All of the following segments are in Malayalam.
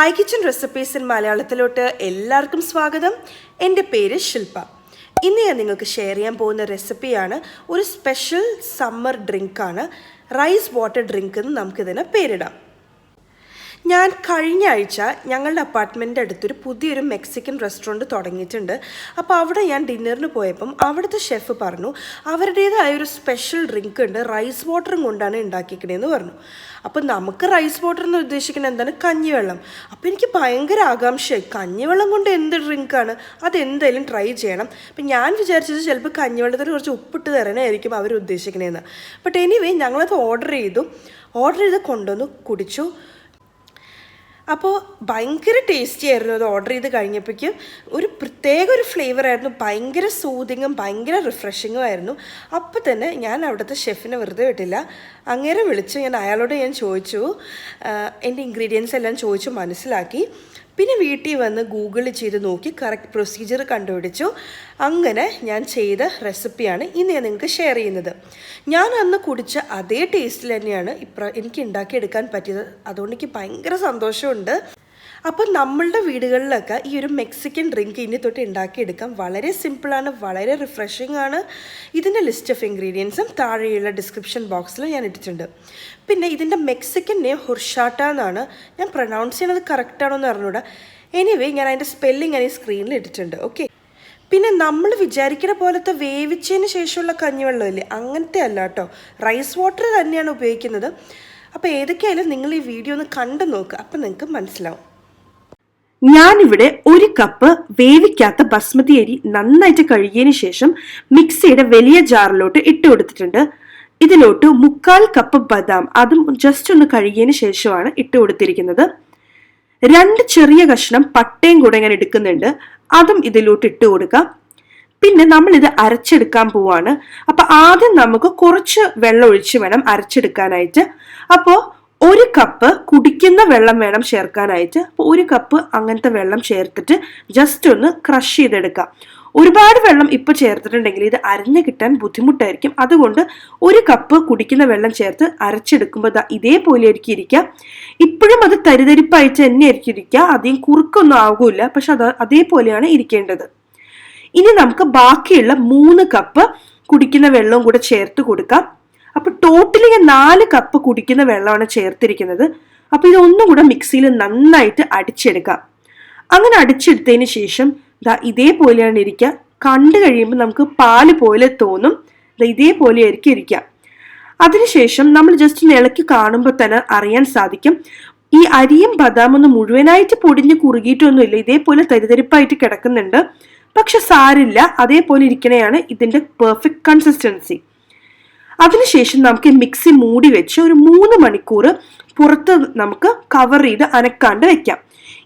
മൈ കിച്ചൺ റെസിപ്പീസ് ഇൻ മലയാളത്തിലോട്ട് എല്ലാവർക്കും സ്വാഗതം. എന്റെ പേര് ശില്പ ഇന്ന് ഞാൻ നിങ്ങൾക്ക് ഷെയർ ചെയ്യാൻ പോകുന്ന റെസിപ്പിയാണ് ഒരു സ്പെഷ്യൽ സമ്മർ ഡ്രിങ്കാണ് റൈസ് വാട്ടർ ഡ്രിങ്ക് എന്ന് നമുക്കിതിനെ പേരിടാം. ഞാൻ കഴിഞ്ഞ ആഴ്ച ഞങ്ങളുടെ അപ്പാർട്ട്മെന്റിന്റെ അടുത്തൊരു പുതിയൊരു മെക്സിക്കൻ റെസ്റ്റോറന്റ് തുടങ്ങിയിട്ടുണ്ട്. അപ്പോൾ അവിടെ ഞാൻ ഡിന്നറിന് പോയപ്പം അവിടുത്തെ ഷെഫ് പറഞ്ഞു അവരുടേതായ ഒരു സ്പെഷ്യൽ ഡ്രിങ്ക് ഉണ്ട് റൈസ് വാട്ടറും കൊണ്ടാണ് ഉണ്ടാക്കിക്കണേന്ന് പറഞ്ഞു. അപ്പോൾ നമുക്ക് റൈസ് വാട്ടർ എന്ന് ഉദ്ദേശിക്കുന്നത് എന്താണ്? കഞ്ഞിവെള്ളം. അപ്പോൾ എനിക്ക് ഭയങ്കര ആകാംക്ഷയായി. കഞ്ഞിവെള്ളം കൊണ്ട് എന്ത് ഡ്രിങ്കാണ് അതെന്തായാലും ട്രൈ ചെയ്യണം. അപ്പം ഞാൻ വിചാരിച്ചത് ചിലപ്പോൾ കഞ്ഞിവെള്ളത്തിൽ കുറച്ച് ഉപ്പിട്ട് തരാനായിരിക്കും അവർ ഉദ്ദേശിക്കണേന്ന്. ബട്ട് എനിവേ ഞങ്ങളത് ഓർഡർ ചെയ്തു. ഓർഡർ ചെയ്ത് കൊണ്ടുവന്നു കുടിച്ചു. അപ്പോൾ ഭയങ്കര ടേസ്റ്റി ആയിരുന്നു അത് ഓർഡർ ചെയ്ത് കഴിഞ്ഞപ്പോഴേക്കും ഒരു പ്രത്യേക ഒരു ഫ്ലേവർ ആയിരുന്നു. ഭയങ്കര സൂതിങ്ങും ഭയങ്കര റിഫ്രഷിങ്ങും ആയിരുന്നു. അപ്പോൾ തന്നെ ഞാൻ അവിടുത്തെ ഷെഫിനെ വെറുതെ വിട്ടില്ല. അങ്ങനെ വിളിച്ചു ഞാൻ അയാളോട് ഞാൻ ചോദിച്ചു. എന്റെ ഇൻഗ്രീഡിയൻസ് എല്ലാം ചോദിച്ചു മനസ്സിലാക്കി. പിന്നെ വീട്ടിൽ വന്ന് ഗൂഗിൾ ചെയ്ത് നോക്കി കറക്റ്റ് പ്രൊസീജിയർ കണ്ടുപിടിച്ചു. അങ്ങനെ ഞാൻ ചെയ്ത റെസിപ്പിയാണ് ഇന്ന് ഞാൻ നിങ്ങൾക്ക് ഷെയർ ചെയ്യുന്നത്. ഞാൻ അന്ന് കുടിച്ച അതേ ടേസ്റ്റിൽ തന്നെയാണ് ഇപ്ര എനിക്ക് ഉണ്ടാക്കിയെടുക്കാൻ പറ്റിയത്. അതുകൊണ്ട് എനിക്ക് ഭയങ്കര സന്തോഷമുണ്ട്. അപ്പോൾ നമ്മളുടെ വീടുകളിലൊക്കെ ഈ ഒരു മെക്സിക്കൻ ഡ്രിങ്ക് ഇനി തൊട്ട് ഉണ്ടാക്കിയെടുക്കാം. വളരെ സിമ്പിളാണ് വളരെ റിഫ്രഷിംഗ് ആണ്. ഇതിന്റെ ലിസ്റ്റ് ഓഫ് ഇൻഗ്രീഡിയൻസും താഴെയുള്ള ഡിസ്ക്രിപ്ഷൻ ബോക്സിൽ ഞാൻ ഇട്ടിട്ടുണ്ട്. പിന്നെ ഇതിന്റെ മെക്സിക്കൻ നെയിം ഹുർഷാട്ട എന്നാണ്. ഞാൻ പ്രൊനൗൺസ് ചെയ്യുന്നത് കറക്റ്റാണോ എന്ന് അറിഞ്ഞൂടാ. എനിവേ ഞാൻ അതിന്റെ സ്പെല്ലിംഗ് ഞാൻ ഈ സ്ക്രീനിൽ ഇട്ടിട്ടുണ്ട്. ഓക്കെ പിന്നെ നമ്മൾ വിചാരിക്കുന്ന പോലത്തെ വേവിച്ചതിന് ശേഷമുള്ള കഞ്ഞിവെള്ളമില്ലേ? അങ്ങനത്തെ അല്ല കേട്ടോ. റൈസ് വാട്ടർ തന്നെയാണ് ഉപയോഗിക്കുന്നത്. അപ്പോൾ ഏതൊക്കെയായാലും നിങ്ങൾ ഈ വീഡിയോ ഒന്ന് കണ്ടു നോക്കുക അപ്പം നിങ്ങൾക്ക് മനസ്സിലാവും. ഞാനിവിടെ ഒരു കപ്പ് വേവിക്കാത്ത ബസ്മതി അരി നന്നായിട്ട് കഴുകിയതിന് ശേഷം മിക്സിയുടെ വലിയ ജാറിലോട്ട് ഇട്ട് കൊടുത്തിട്ടുണ്ട്. ഇതിലോട്ട് മുക്കാൽ കപ്പ് ബദാം അതും ജസ്റ്റ് ഒന്ന് കഴുകിയതിന് ശേഷമാണ് ഇട്ട് കൊടുത്തിരിക്കുന്നത്. രണ്ട് ചെറിയ കഷ്ണം പട്ടയും കൂടെ ഞാൻ എടുക്കുന്നുണ്ട്. അതും ഇതിലോട്ട് ഇട്ട് കൊടുക്കാം. പിന്നെ നമ്മൾ ഇത് അരച്ചെടുക്കാൻ പോവാണ്. അപ്പൊ ആദ്യം നമുക്ക് കുറച്ച് വെള്ളം ഒഴിച്ച് വേണം അരച്ചെടുക്കാനായിട്ട്. അപ്പോൾ ഒരു കപ്പ് കുടിക്കുന്ന വെള്ളം വേണം ചേർക്കാനായിട്ട്. അപ്പോൾ ഒരു കപ്പ് അങ്ങനത്തെ വെള്ളം ചേർത്തിട്ട് ജസ്റ്റ് ഒന്ന് ക്രഷ് ചെയ്തെടുക്കാം. ഒരുപാട് വെള്ളം ഇപ്പോൾ ചേർത്തിട്ടുണ്ടെങ്കിൽ ഇത് അരഞ്ഞു കിട്ടാൻ ബുദ്ധിമുട്ടായിരിക്കും. അതുകൊണ്ട് ഒരു കപ്പ് കുടിക്കുന്ന വെള്ളം ചേർത്ത് അരച്ചെടുക്കുമ്പോൾ ഇതേപോലെ ആയിരിക്കും ഇരിക്കുക. ഇപ്പോഴും അത് തരിതരിപ്പായിട്ട് തന്നെ ആയിരിക്കും ഇരിക്കുക. അധികം കുറുക്കൊന്നും ആകൂല പക്ഷെ അത് അതേപോലെയാണ് ഇരിക്കേണ്ടത്. ഇനി നമുക്ക് ബാക്കിയുള്ള മൂന്ന് കപ്പ് കുടിക്കുന്ന വെള്ളവും കൂടെ ചേർത്ത് കൊടുക്കാം. അപ്പൊ ടോട്ടലി ഞാൻ നാല് കപ്പ് കുടിക്കുന്ന വെള്ളമാണ് ചേർത്തിരിക്കുന്നത്. അപ്പൊ ഇതൊന്നും കൂടെ മിക്സിയിൽ നന്നായിട്ട് അടിച്ചെടുക്കാം. അങ്ങനെ അടിച്ചെടുത്തതിന് ശേഷം ദാ ഇതേപോലെയാണ് ഇരിക്കുക കണ്ടു കഴിയുമ്പോൾ നമുക്ക് പാൽ പോലെ തോന്നും. ഇതേപോലെ ആയിരിക്കും ഇരിക്കുക അതിനുശേഷം നമ്മൾ ജസ്റ്റ് ഇളക്കി കാണുമ്പോൾ തന്നെ അറിയാൻ സാധിക്കും. ഈ അരിയും ബദാമൊന്നും മുഴുവനായിട്ട് പൊടിഞ്ഞ് കുറുകിയിട്ടൊന്നുമില്ല. ഇതേപോലെ തരിതരിപ്പായിട്ട് കിടക്കുന്നുണ്ട്. പക്ഷെ സാരില്ല. അതേപോലെ ഇരിക്കണയാണ് ഇതിന്റെ പെർഫെക്റ്റ് കൺസിസ്റ്റൻസി അതിനുശേഷം നമുക്ക് മിക്സി മൂടി വെച്ച് ഒരു മൂന്ന് മണിക്കൂർ പുറത്ത് നമുക്ക് കവർ ചെയ്ത് അനക്കാണ്ട് വെക്കാം.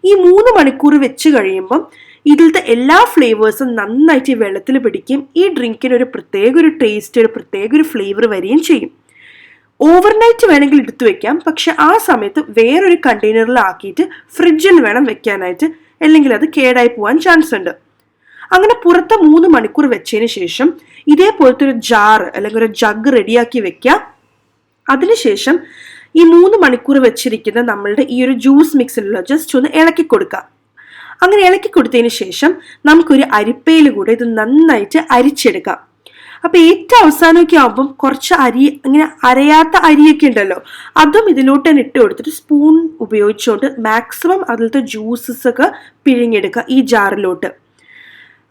ഈ മൂന്ന് മണിക്കൂർ വെച്ച് കഴിയുമ്പം ഇതിലത്തെ എല്ലാ ഫ്ലേവേഴ്സും നന്നായിട്ട് വെള്ളത്തിൽ പിടിക്കും ഈ ഡ്രിങ്കിന് ഒരു പ്രത്യേക ഒരു ടേസ്റ്റ് ഒരു പ്രത്യേക ഒരു ഫ്ലേവർ വരികയും ചെയ്യും. ഓവർനൈറ്റ് വേണമെങ്കിൽ എടുത്തു വെക്കാം പക്ഷെ ആ സമയത്ത് വേറൊരു കണ്ടെയ്നറിൽ ആക്കിയിട്ട് ഫ്രിഡ്ജിൽ വേണം വെക്കാനായിട്ട് അല്ലെങ്കിൽ അത് കേടായി പോകാൻ ചാൻസ് ഉണ്ട്. അങ്ങനെ പുറത്ത് മൂന്ന് മണിക്കൂർ വെച്ചതിന് ശേഷം ഇതേപോലത്തെ ഒരു ജാറ് അല്ലെങ്കിൽ ഒരു ജഗ് റെഡിയാക്കി വെക്കുക അതിനുശേഷം ഈ മൂന്ന് മണിക്കൂർ വെച്ചിരിക്കുന്ന നമ്മളുടെ ഈ ഒരു ജ്യൂസ് മിക്സിലുള്ള ജസ്റ്റ് ഒന്ന് ഇളക്കി കൊടുക്കുക അങ്ങനെ ഇളക്കി കൊടുത്തതിന് ശേഷം നമുക്കൊരു അരിപ്പയിൽ കൂടെ ഇത് നന്നായിട്ട് അരിച്ചെടുക്കാം. അപ്പൊ ഏറ്റവും അവസാനമൊക്കെ ആകുമ്പം കുറച്ച് അരി ഇങ്ങനെ അരയാത്ത അരിയൊക്കെ ഉണ്ടല്ലോ അതും ഇതിലോട്ട് തന്നെ ഇട്ട് കൊടുത്തിട്ട് സ്പൂൺ ഉപയോഗിച്ചുകൊണ്ട് മാക്സിമം അതിലത്തെ ജ്യൂസസ് ഒക്കെ പിഴിഞ്ഞെടുക്കുക ഈ ജാറിലോട്ട്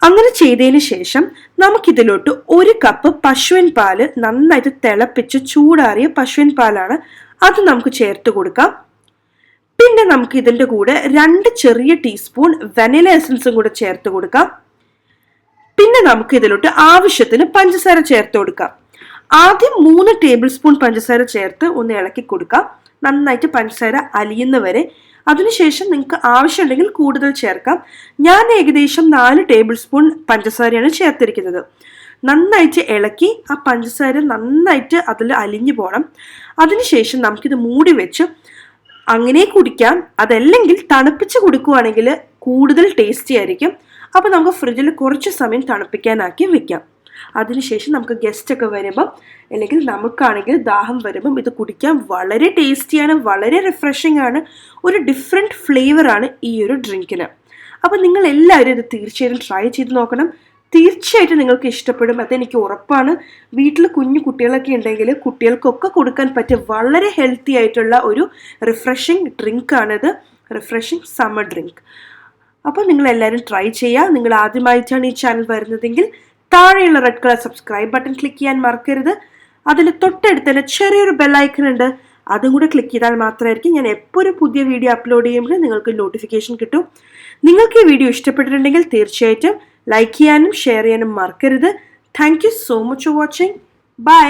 അങ്ങനെ ചെയ്തതിന് ശേഷം നമുക്കിതിലോട്ട് ഒരു കപ്പ് പശുവിൻ പാൽ നന്നായിട്ട് തിളപ്പിച്ച് ചൂടാറിയ പശുവിൻ പാലാണ് അത് നമുക്ക് ചേർത്ത് കൊടുക്കാം. പിന്നെ നമുക്ക് ഇതിന്റെ കൂടെ രണ്ട് ചെറിയ ടീസ്പൂൺ വെനില എസൻസും കൂടെ ചേർത്ത് കൊടുക്കാം. പിന്നെ നമുക്ക് ഇതിലോട്ട് ആവശ്യത്തിന് പഞ്ചസാര ചേർത്ത് കൊടുക്കാം. ആദ്യം മൂന്ന് ടേബിൾ സ്പൂൺ പഞ്ചസാര ചേർത്ത് ഒന്ന് ഇളക്കി കൊടുക്കാം. നന്നായിട്ട് പഞ്ചസാര അലിയുന്നവരെ അതിനുശേഷം നിങ്ങൾക്ക് ആവശ്യമുണ്ടെങ്കിൽ കൂടുതൽ ചേർക്കാം. ഞാൻ ഏകദേശം നാല് ടേബിൾ സ്പൂൺ പഞ്ചസാരയാണ് ചേർത്തിരിക്കുന്നത്. നന്നായിട്ട് ഇളക്കി ആ പഞ്ചസാര നന്നായിട്ട് അതിൽ അലിഞ്ഞു പോകണം അതിനുശേഷം നമുക്കിത് മൂടി വെച്ച് അങ്ങനെ കുടിക്കാം. അതല്ലെങ്കിൽ തണുപ്പിച്ച് കുടിക്കുകയാണെങ്കിൽ കൂടുതൽ ടേസ്റ്റി ആയിരിക്കും. അപ്പോൾ നമുക്ക് ഫ്രിഡ്ജിൽ കുറച്ച് സമയം തണുപ്പിക്കാനാക്കി വെക്കാം. അതിനുശേഷം നമുക്ക് ഗസ്റ്റ് ഒക്കെ വരുമ്പം അല്ലെങ്കിൽ നമുക്കാണെങ്കിൽ ദാഹം വരുമ്പം ഇത് കുടിക്കാൻ വളരെ ടേസ്റ്റിയാണ് വളരെ റിഫ്രഷിംഗ് ആണ് ഒരു ഡിഫറെന്റ് ഫ്ലേവറാണ് ഈ ഒരു ഡ്രിങ്കിന് അപ്പോൾ നിങ്ങൾ എല്ലാവരും ഇത് തീർച്ചയായിട്ടും ട്രൈ ചെയ്ത് നോക്കണം. തീർച്ചയായിട്ടും നിങ്ങൾക്ക് ഇഷ്ടപ്പെടും. അതെനിക്ക് ഉറപ്പാണ്. വീട്ടിൽ കുഞ്ഞു കുട്ടികളൊക്കെ ഉണ്ടെങ്കിൽ കുട്ടികൾക്കൊക്കെ കൊടുക്കാൻ പറ്റിയ വളരെ ഹെൽത്തി ആയിട്ടുള്ള ഒരു റിഫ്രഷിംഗ് ഡ്രിങ്ക് ആണിത്. റിഫ്രഷിംഗ് സമ്മർ ഡ്രിങ്ക് അപ്പോൾ നിങ്ങൾ എല്ലാവരും ട്രൈ ചെയ്യുക നിങ്ങൾ ആദ്യമായിട്ടാണ് ഈ ചാനൽ വരുന്നതെങ്കിൽ താഴെയുള്ള red colour subscribe button click ചെയ്യാൻ മറക്കരുത്. അതിൽ തൊട്ടടുത്ത് തന്നെ ചെറിയൊരു ബെല്ലൈക്കൺ ഉണ്ട്. അതും കൂടെ ക്ലിക്ക് ചെയ്താൽ മാത്രമായിരിക്കും ഞാൻ എപ്പോഴും പുതിയ വീഡിയോ അപ്ലോഡ് ചെയ്യുമ്പോൾ നിങ്ങൾക്ക് നോട്ടിഫിക്കേഷൻ കിട്ടും. നിങ്ങൾക്ക് ഈ വീഡിയോ ഇഷ്ടപ്പെട്ടിട്ടുണ്ടെങ്കിൽ തീർച്ചയായിട്ടും ലൈക്ക് ചെയ്യാനും ഷെയർ ചെയ്യാനും മറക്കരുത്. Thank you so much for watching bye